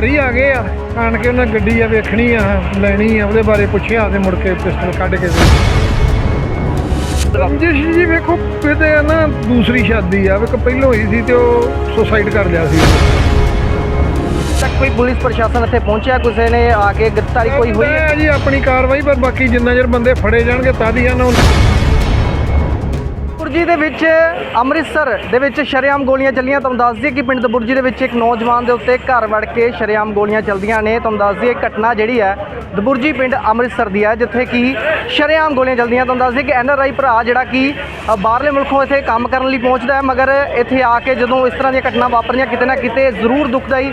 ਘਰ ਹੀ ਆ ਗਏ ਆ। ਆਣ ਕੇ ਉਹਨਾਂ ਗੱਡੀ ਆ ਵੇਖਣੀ ਆ ਲੈਣੀ ਆ ਉਹਦੇ ਬਾਰੇ ਪੁੱਛਿਆ ਤੇ ਮੁੜ ਕੇ ਪਿਸਟਲ ਕੱਢ ਕੇ ਦੇ ਰੰਜਿਸ਼ ਜੀ ਵੇਖੋ ਕਿਤੇ ਨਾ ਦੂਸਰੀ ਸ਼ਾਦੀ ਆ ਵੇਖੋ ਪਹਿਲਾਂ ਹੋਈ ਸੀ ਤੇ ਉਹ ਸੁਸਾਈਡ ਕਰ ਲਿਆ ਸੀ। ਤੱਕ ਕੋਈ ਪੁਲਿਸ ਪ੍ਰਸ਼ਾਸਨ ਇੱਥੇ ਪਹੁੰਚਿਆ ਕਿਸੇ ਨੇ ਆ ਕੇ ਗ੍ਰਿਫਤਾਰੀ ਕੋਈ ਹੋਈ ਹੈ? ਜੀ ਆਪਣੀ ਕਾਰਵਾਈ ਪਰ ਬਾਕੀ ਜਿੰਨਾ ਚਿਰ ਬੰਦੇ ਫੜੇ ਜਾਣਗੇ ਤਾਂ ਹੀ ਆ ਨਾ। ਬੁਰਜੀ ਦੇ ਵਿੱਚ ਅੰਮ੍ਰਿਤਸਰ ਦੇ ਵਿੱਚ ਸ਼ਰੇਆਮ ਗੋਲੀਆਂ ਚੱਲੀਆਂ। ਤੁਹਾਨੂੰ ਦੱਸ ਦਈਏ ਕਿ ਪਿੰਡ ਦਬੁਰਜੀ ਦੇ ਵਿੱਚ ਇੱਕ ਨੌਜਵਾਨ ਦੇ ਉੱਤੇ ਘਰ ਵੜ ਕੇ ਸ਼ਰੇਆਮ ਗੋਲੀਆਂ ਚੱਲਦੀਆਂ ਨੇ। ਤੁਹਾਨੂੰ ਦੱਸ ਦਈਏ ਘਟਨਾ ਜਿਹੜੀ ਹੈ ਦਬੁਰਜੀ ਪਿੰਡ ਅੰਮ੍ਰਿਤਸਰ ਦੀ ਹੈ, ਜਿੱਥੇ ਕਿ ਸ਼ਰੇਆਮ ਗੋਲੀਆਂ ਚੱਲਦੀਆਂ। ਤੁਹਾਨੂੰ ਦੱਸ ਦਈਏ ਕਿ ਐਨਆਰਆਈ ਭਰਾ ਜਿਹੜਾ ਕਿ ਬਾਹਰਲੇ ਮੁਲਕੋਂ ਇੱਥੇ ਕੰਮ ਕਰਨ ਲਈ ਪਹੁੰਚਦਾ ਹੈ, ਮਗਰ ਇੱਥੇ ਆ ਕੇ ਜਦੋਂ ਇਸ ਤਰ੍ਹਾਂ ਦੀਆਂ ਘਟਨਾ ਵਾਪਰੀਆਂ, ਕਿਤੇ ਨਾ ਕਿਤੇ ਜ਼ਰੂਰ ਦੁਖਦਾਈ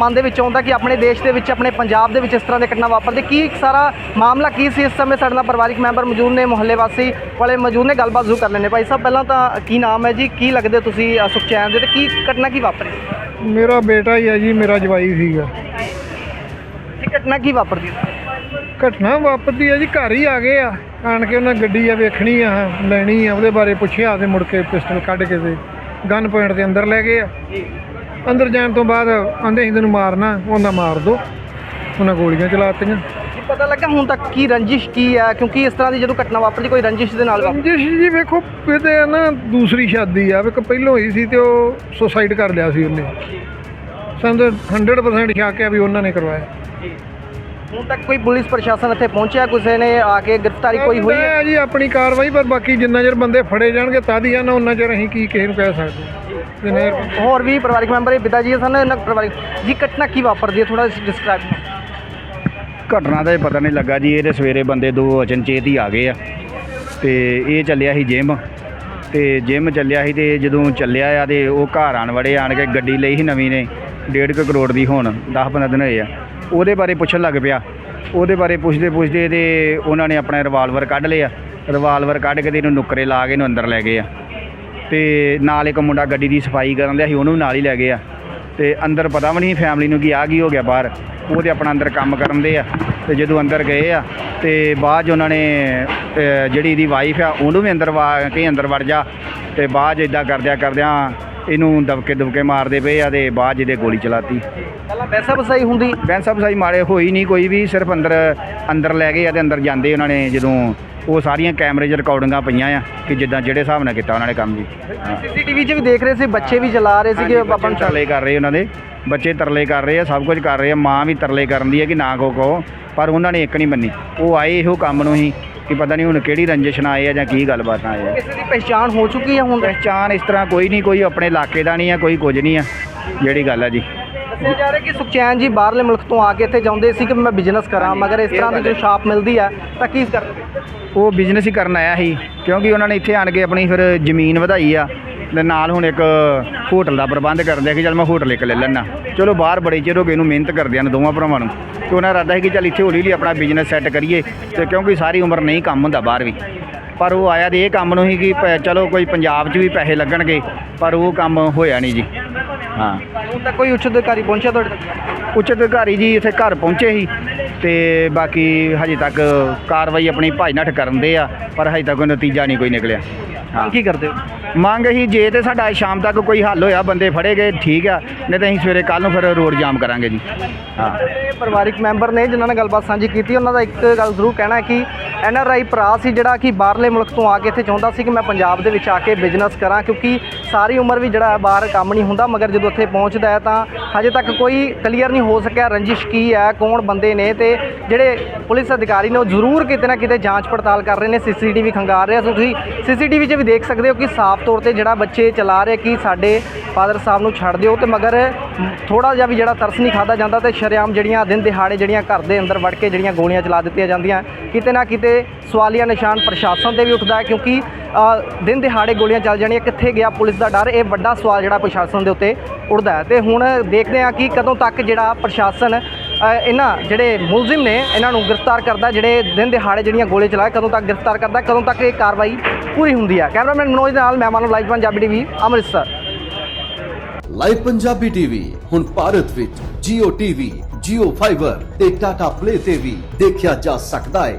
ਮਨ ਦੇ ਵਿੱਚ ਆਉਂਦਾ ਕਿ ਆਪਣੇ ਦੇਸ਼ ਦੇ ਵਿੱਚ, ਆਪਣੇ ਪੰਜਾਬ ਦੇ ਵਿੱਚ ਇਸ ਤਰ੍ਹਾਂ ਦੀਆਂ ਘਟਨਾ ਵਾਪਰਦੇ। ਕੀ ਸਾਰਾ ਮਾਮਲਾ ਕੀ ਸੀ ਇਸ ਸਮੇਂ? ਸਾਡੇ ਨਾਲ ਪਰਿਵਾਰਿਕ ਮੈਂਬਰ ਮੌਜੂਦ ਨੇ, ਮੁਹੱਲੇ ਵਾਸੀ ਵਾਲੇ ਮੌਜੂਦ ਨੇ। ਗੱਲਬਾਤ ਜ਼ਰੂਰ ਕਰ ਲੈਣੇ ਭਾਈ ਸਾਹਿਬ ਪਹਿਲਾਂ ਤਾਂ ਕੀ ਨਾਮ ਹੈ ਜੀ? ਕੀ ਲੱਗਦੇ ਤੁਸੀਂ ਅ, ਸੁਖਚੈਨ ਦੇ ਤੇ ਕੀ ਘਟਨਾ ਕੀ ਵਾਪਰੀ? ਮੇਰਾ ਬੇਟਾ ਹੀ ਹੈ ਜੀ ਮੇਰਾ ਜਵਾਈ ਸੀਗਾ। ਇਹ ਘਟਨਾ ਕੀ ਵਾਪਰਦੀ? ਘਟਨਾ ਵਾਪਰਦੀ ਹੈ ਜੀ ਘਰ ਹੀ ਆ ਗਏ ਆ। ਆਣ ਕੇ ਉਹਨਾਂ ਗੱਡੀ ਆ ਵੇਖਣੀ ਆ ਲੈਣੀ ਆ ਉਹਦੇ ਬਾਰੇ ਪੁੱਛਿਆ ਤੇ ਮੁੜ ਕੇ ਪਿਸਟਲ ਕੱਢ ਕੇ ਤੇ ਗਨ ਪੁਆਇੰਟ ਦੇ ਅੰਦਰ ਲੈ ਗਏ ਆ। ਅੰਦਰ ਜਾਣ ਤੋਂ ਬਾਅਦ ਆਂਦੇ ਸੀ ਤੈਨੂੰ ਮਾਰਨਾ ਉਹਨਾਂ ਮਾਰ ਦੋ। ਉਹਨਾਂ ਗੋਲੀਆਂ ਚਲਾਤੀਆਂ ਕੀ ਪਤਾ ਲੱਗਾ ਹੁਣ ਤੱਕ ਕੀ ਰੰਜਿਸ਼ ਕੀ ਹੈ ਕਿਉਂਕਿ ਇਸ ਤਰ੍ਹਾਂ ਦੀ ਜਦੋਂ ਘਟਨਾ ਵਾਪਰਦੀ ਕੋਈ ਰੰਜਿਸ਼ ਦੇ ਨਾਲ ਵਾਪਰਦੀ। ਰੰਜਿਸ਼ ਜੀ ਵੇਖੋ ਆ ਨਾ ਦੂਸਰੀ ਸ਼ਾਦੀ ਆ ਵੇਖੋ ਪਹਿਲਾਂ ਹੋਈ ਸੀ ਤੇ ਉਹ ਸੁਸਾਈਡ ਕਰ ਲਿਆ ਸੀ ਉਹਨੇ। ਸਾਨੂੰ ਤਾਂ 100% ਸ਼ੱਕ ਆ ਵੀ ਉਹਨਾਂ ਨੇ ਕਰਵਾਇਆ। ਹੁਣ ਤੱਕ ਕੋਈ ਪੁਲਿਸ ਪ੍ਰਸ਼ਾਸਨ ਇੱਥੇ ਪਹੁੰਚਿਆ ਕਿਸੇ ਨੇ ਆ ਕੇ ਗ੍ਰਿਫਤਾਰੀ ਕੋਈ ਹੋਈ ਹੈ? ਜੀ ਆਪਣੀ ਕਾਰਵਾਈ ਪਰ ਬਾਕੀ ਜਿੰਨਾ ਚਿਰ ਬੰਦੇ ਫੜੇ ਜਾਣਗੇ ਤਾਂ ਹੀ ਆ ਨਾ ਉਹਨਾਂ ਚਿਰ ਅਸੀਂ ਕੀ ਕਿਸੇ ਨੂੰ ਕਹਿ ਸਕਦੇ। ਨਹੀਂ ਹੋਰ ਵੀ ਪਰਿਵਾਰਿਕ ਮੈਂਬਰ ਇਹ ਪਿਤਾ ਜੀ ਸਨ ਇਹਨਾਂ ਪਰਿਵਾਰਿਕ ਜੀ ਘਟਨਾ ਕੀ ਵਾਪਰਦੀ ਹੈ? ਥੋੜਾ ਡਿਸਕ੍ਰਾਈਬ ਘਟਨਾ ਦਾ ਇਹ ਪਤਾ ਨਹੀਂ ਲੱਗਾ ਜੀ ਇਹਦੇ ਸਵੇਰੇ ਬੰਦੇ ਦੋ ਅਚਨਚੇਤ ਹੀ ਆ ਗਏ ਆ। ਤੇ ਇਹ ਚੱਲਿਆ ਸੀ ਜਿਮ ਤੇ ਜਿਮ ਚੱਲਿਆ ਸੀ ਤੇ ਜਦੋਂ ਚੱਲਿਆ ਆ ਤੇ ਉਹ ਘਰ ਆਣ ਵੜੇ, ਆਣ ਕੇ ਗੱਡੀ ਲਈ ਸੀ ਨਵੀਂ ਨੇ 1.5 ਕਰੋੜ ਦੀ ਹੁਣ 10-15 ਦਿਨ ਹੋਏ ਆ। ਉਹਦੇ ਬਾਰੇ ਪੁੱਛਣ ਲੱਗ ਪਿਆ। ਉਹਦੇ ਬਾਰੇ ਪੁੱਛਦੇ ਪੁੱਛਦੇ ਤੇ ਉਹਨਾਂ ਨੇ ਆਪਣਾ ਰਿਵਾਲਵਰ ਕੱਢ ਲਿਆ। ਰਿਵਾਲਵਰ ਕੱਢ ਕੇ ਤੇ ਇਹਨੂੰ ਨੁੱਕਰੇ ਲਾ ਕੇ ਇਹਨੂੰ ਅੰਦਰ ਲੈ ਗਏ ਆ। ਤੇ ਨਾਲ ਇੱਕ ਮੁੰਡਾ ਗੱਡੀ ਦੀ ਸਫ਼ਾਈ ਕਰਨ ਦਿਆ ਸੀ, ਉਹਨੂੰ ਵੀ ਨਾਲ ਹੀ ਲੈ ਗਏ ਆ। ਤੇ ਅੰਦਰ ਪਤਾ ਵੀ ਨਹੀਂ ਫੈਮਿਲੀ ਨੂੰ ਕਿ ਆ, ਕੀ ਹੋ ਗਿਆ ਬਾਹਰ। ਉਹ ਤੇ ਆਪਣਾ ਅੰਦਰ ਕੰਮ ਕਰਨ ਦੇ ਆ ਤੇ ਜਦੋਂ ਅੰਦਰ ਗਏ ਆ ਤੇ ਬਾਅਦ 'ਚ ਉਹਨਾਂ ਨੇ ਜਿਹੜੀ ਇਹਦੀ ਵਾਈਫ ਆ, ਉਹਨੂੰ ਵੀ ਅੰਦਰ ਵਾ ਕੇ ਅੰਦਰ ਵੜ ਜਾ ਤੇ ਬਾਅਦ 'ਚ ਇਦਾਂ ਕਰਦਿਆਂ ਕਰਦਿਆਂ ਇਹਨੂੰ ਦਬਕੇ ਦੁਬਕੇ ਮਾਰਦੇ ਪਏ ਆ ਤੇ ਬਾਅਦ 'ਚ ਇਹਦੇ ਗੋਲੀ ਚਲਾਤੀ। ਪਹਿਲਾਂ ਵੈਸਾ ਵਸਾਈ ਹੁੰਦੀ? ਬੈਂਸ ਸਾਹਿਬ ਸਾਈ ਮਾਰੇ ਹੋਈ ਨਹੀਂ ਕੋਈ ਵੀ ਸਿਰਫ ਅੰਦਰ ਅੰਦਰ ਲੈ ਗਏ ਆ ਤੇ ਅੰਦਰ ਜਾਂਦੇ ਉਹਨਾਂ ਨੇ ਜਦੋਂ ਉਹ ਸਾਰੀਆਂ ਕੈਮਰੇ 'ਚ ਰਿਕਾਰਡਿੰਗਾਂ ਪਈਆਂ ਆ ਕਿ ਜਿੱਦਾਂ ਜਿਹੜੇ ਹਿਸਾਬ ਨਾਲ ਕੀਤਾ ਉਹਨਾਂ ਨੇ ਕੰਮ ਜੀ। ਸੀਸੀਟੀਵੀ 'ਚ ਵੀ ਦੇਖ ਰਹੇ ਸੀ ਬੱਚੇ ਵੀ ਚਲਾ ਰਹੇ ਸੀਗੇ ਆਪਾਂ ਬੱਚੇ ਤਰਲੇ ਕਰ ਰਹੇ ਉਹਨਾਂ ਦੇ। ਬੱਚੇ ਤਰਲੇ ਕਰ ਰਹੇ ਆ ਸਭ ਕੁਝ ਕਰ ਰਹੇ ਆ ਮਾਂ ਵੀ ਤਰਲੇ ਕਰਨ ਦੀ ਹੈ ਕਿ ਨਾ ਕੋ ਕਹੋ ਪਰ ਉਹਨਾਂ ਨੇ ਇੱਕ ਨਹੀਂ ਮੰਨੀ। ਉਹ ਆਏ ਇਹੋ ਕੰਮ ਨੂੰ ਹੀ ਕਿ ਪਤਾ ਨਹੀਂ ਹੁਣ ਕਿਹੜੀ ਰੰਜਿਸ਼ ਨਾਲ ਆਏ ਆ ਜਾਂ ਕੀ ਗੱਲਬਾਤ ਨਾਲ ਆਏ ਆ। ਕਿਸੇ ਦੀ ਪਛਾਣ ਹੋ ਚੁੱਕੀ ਹੈ ਹੁਣ? ਪਹਿਚਾਨ ਇਸ ਤਰ੍ਹਾਂ ਕੋਈ ਨਹੀਂ ਕੋਈ ਆਪਣੇ ਇਲਾਕੇ ਦਾ ਨਹੀਂ ਆ ਕੋਈ ਕੁਝ ਨਹੀਂ ਆ ਜਿਹੜੀ ਗੱਲ ਆ ਜੀ। ਦੱਸਿਆ ਜਾ ਰਿਹਾ ਕਿ ਸੁਖਚੈਨ ਜੀ ਬਾਹਰਲੇ ਮੁਲਕ ਤੋਂ ਆ ਕੇ ਇੱਥੇ ਜਾਂਦੇ ਸੀ ਕਿ ਮੈਂ ਬਿਜ਼ਨਸ ਕਰਾਂ ਮਗਰ ਇਸ ਤਰ੍ਹਾਂ ਦੀ ਜੋ ਛਾਪ ਮਿਲਦੀ ਹੈ ਤਾਂ ਕੀ ਕਰਦੇ ਉਹ ਬਿਜ਼ਨਸ ਹੀ ਕਰਨ ਆਇਆ ਸੀ ਕਿਉਂਕਿ ਉਹਨਾਂ ਨੇ ਇੱਥੇ ਆਣ ਕੇ ਆਪਣੀ ਫਿਰ ਜ਼ਮੀਨ ਵਧਾਈ ਆ ਤੇ ਨਾਲ ਹੁਣ ਇੱਕ ਹੋਟਲ ਦਾ ਪ੍ਰਬੰਧ ਕਰਦੇ ਆ ਕਿ ਚਲ ਮੈਂ ਹੋਟਲ ਇੱਕ ਲੈ ਲੈਣਾ ਚਲੋ ਬਾਹਰ ਬੜੇ ਚਿਰ ਹੋ ਗਏ ਇਹਨੂੰ ਮਿਹਨਤ ਕਰਦਿਆਂ ਨੂੰ ਦੋਵਾਂ ਭਰਾਵਾਂ ਨੂੰ। ਤੇ ਉਹਨਾਂ ਦਾ ਇਰਾਦਾ ਸੀ ਕਿ ਚਲ ਇੱਥੇ ਹੌਲੀ ਹੌਲੀ ਆਪਣਾ ਬਿਜ਼ਨਸ ਸੈੱਟ ਕਰੀਏ ਤੇ ਕਿਉਂਕਿ ਸਾਰੀ ਉਮਰ ਨਹੀਂ ਕੰਮ ਹੁੰਦਾ ਬਾਹਰ ਵੀ। ਪਰ ਉਹ ਆਇਆ ਤੇ ਇਹ ਕੰਮ ਨੂੰ ਹੀ ਕਿ ਚਲੋ ਕੋਈ ਪੰਜਾਬ 'ਚ ਵੀ ਪੈਸੇ ਲੱਗਣਗੇ ਪਰ ਉਹ ਕੰਮ ਹੋਇਆ ਨਹੀਂ ਜੀ। ਹਾਂ। ਹੁਣ ਤੱਕ ਕੋਈ ਉੱਚ ਅਧਿਕਾਰੀ ਪਹੁੰਚਿਆ ਤੁਹਾਡੇ ਤੱਕ? ਉੱਚ ਅਧਿਕਾਰੀ ਜੀ ਇੱਥੇ ਘਰ ਪਹੁੰਚੇ ਸੀ ਤੇ ਬਾਕੀ ਹਜੇ ਤੱਕ ਕਾਰਵਾਈ ਆਪਣੀ ਭਾਈ ਨੱਠ ਕਰਨ ਦੇ ਆ ਪਰ ਹਜੇ ਤੱਕ ਕੋਈ ਨਤੀਜਾ ਨਹੀਂ ਕੋਈ ਨਿਕਲਿਆ। ਹਾਂ ਕੀ ਕਰਦੇ ਹੋ? ਮੰਗ ਹੀ ਜੇ ਤੇ ਸਾਡਾ ਸ਼ਾਮ ਤੱਕ ਕੋਈ ਹੱਲ ਹੋਇਆ, ਬੰਦੇ ਫੜੇ ਗਏ, ਠੀਕ ਆ, ਨਹੀਂ ਤਾਂ ਅਸੀਂ ਸਵੇਰੇ ਕੱਲ ਨੂੰ ਫਿਰ ਰੋਡ ਜਾਮ ਕਰਾਂਗੇ ਜੀ। ਹਾਂ। ਇਹ ਪਰਿਵਾਰਿਕ ਮੈਂਬਰ ਨੇ, ਜਿਨ੍ਹਾਂ ਨਾਲ ਗੱਲਬਾਤ ਸਾਂਝੀ ਕੀਤੀ, ਉਹਨਾਂ ਦਾ ਇੱਕ ਗੱਲ ਜ਼ਰੂਰ ਕਹਿਣਾ ਹੈ ਕਿ ਐਨ ਆਰ ਆਈ ਭਰਾ ਸੀ ਜਿਹੜਾ ਕਿ ਬਾਹਰਲੇ ਮੁਲਕ ਤੋਂ ਆ ਕੇ ਇੱਥੇ ਚਾਹੁੰਦਾ ਸੀ ਕਿ ਮੈਂ ਪੰਜਾਬ ਦੇ ਵਿੱਚ ਆ ਕੇ ਬਿਜ਼ਨਸ ਕਰਾਂ, ਕਿਉਂਕਿ ਸਾਰੀ ਉਮਰ ਵੀ ਜਿਹੜਾ ਬਾਹਰ ਕੰਮ ਨਹੀਂ ਹੁੰਦਾ, ਮਗਰ ਜਦੋਂ ਇੱਥੇ ਪਹੁੰਚਦਾ ਹੈ ਤਾਂ ਹਜੇ ਤੱਕ ਕੋਈ ਕਲੀਅਰ ਨਹੀਂ ਹੋ ਸਕਿਆ ਰੰਜਿਸ਼ ਕੀ ਹੈ, ਕੌਣ ਬੰਦੇ ਨੇ ਤੇ ਜਿਹੜੇ ਪੁਲਿਸ ਅਧਿਕਾਰੀ ਨੇ ਉਹ ਜ਼ਰੂਰ ਕਿਤੇ ਨਾ ਕਿਤੇ ਜਾਂਚ ਪੜਤਾਲ ਕਰ ਰਹੇ ਨੇ ਸੀਸੀਟੀਵੀ ਖੰਗਾਰ ਰਹੇ। ਆ ਸੋ ਤੁਸੀਂ ਸੀਸੀਟੀਵੀ 'ਚ ਵੀ ਦੇਖ ਸਕਦੇ ਹੋ ਕਿ ਸਾਫ਼ ਤੌਰ ਤੇ ਜਿਹੜਾ ਬੱਚੇ ਚਲਾ ਰਹੇ, ਕਿ ਸਾਡੇ ਫਾਦਰ ਸਾਹਿਬ ਨੂੰ ਛੱਡ ਦਿਓ ਤੇ ਮਗਰ ਥੋੜਾ ਜਿਹਾ ਵੀ ਜਿਹੜਾ ਤਰਸ ਨਹੀਂ ਖਾਦਾ ਜਾਂਦਾ ਤੇ ਸ਼ਰੇਆਮ ਜਿਹੜੀਆਂ ਦਿਨ ਦਿਹਾੜੇ ਜਿਹੜੀਆਂ ਘਰ ਦੇ ਅੰਦਰ ਵੜ ਕੇ ਜਿਹੜੀਆਂ ਗੋਲੀਆਂ ਚਲਾ ਦਿੱਤੀਆਂ ਜਾਂਦੀਆਂ, ਕਿਤੇ ਨਾ ਕਿਤੇ ਸਵਾਲੀਆ ਨਿਸ਼ਾਨ ਪ੍ਰਸ਼ਾਸਨ ਤੇ ਵੀ ਉੱਠਦਾ ਹੈ ਕਿਉਂਕਿ ਦਿਨ ਦਿਹਾੜੇ ਗੋਲੀਆਂ ਚੱਲ ਜਾਣੀਆਂ ਕਿੱਥੇ ਗਿਆ ਪੁਲਿਸ ਦਾ ਡਰ? ਇਹ ਵੱਡਾ ਸਵਾਲ ਜਿਹੜਾ ਪ੍ਰਸ਼ਾਸਨ ਦੇ ਉੱਤੇ ਉੱਠਦਾ ਹੈ। ਤੇ ਹੁਣ ਦੇਖਦੇ ਹਾਂ ਕਿ ਕਦੋਂ ਤੱਕ ਜਿਹੜਾ ਪ੍ਰਸ਼ਾਸਨ ਇਹਨਾਂ ਜਿਹੜੇ ਮੁਲਜ਼ਮ ਨੇ ਇਹਨਾਂ ਨੂੰ ਗ੍ਰਿਫਤਾਰ ਕਰਦਾ ਜਿਹੜੇ ਦਿਨ ਦਿਹਾੜੇ ਜਿਹੜੀਆਂ ਗੋਲੀਆਂ ਚਲਾਏ ਕਦੋਂ ਤੱਕ ਗ੍ਰਿਫਤਾਰ ਕਰਦਾ ਕਦੋਂ ਤੱਕ ਇਹ ਕਾਰਵਾਈ ਪੂਰੀ ਹੁੰਦੀ ਹੈ। ਕੈਮਰਾਮੈਨ ਮਨੋਜ ਦੇ ਨਾਲ ਮੈਂ Manav live Punjabi TV Amritsar. Live Punjabi TV ਹੁਣ ਭਾਰਤ ਵਿੱਚ Jio TV, Jio Fiber ਤੇ Tata Play ਤੇ ਵੀ ਦੇਖਿਆ ਜਾ ਸਕਦਾ ਹੈ।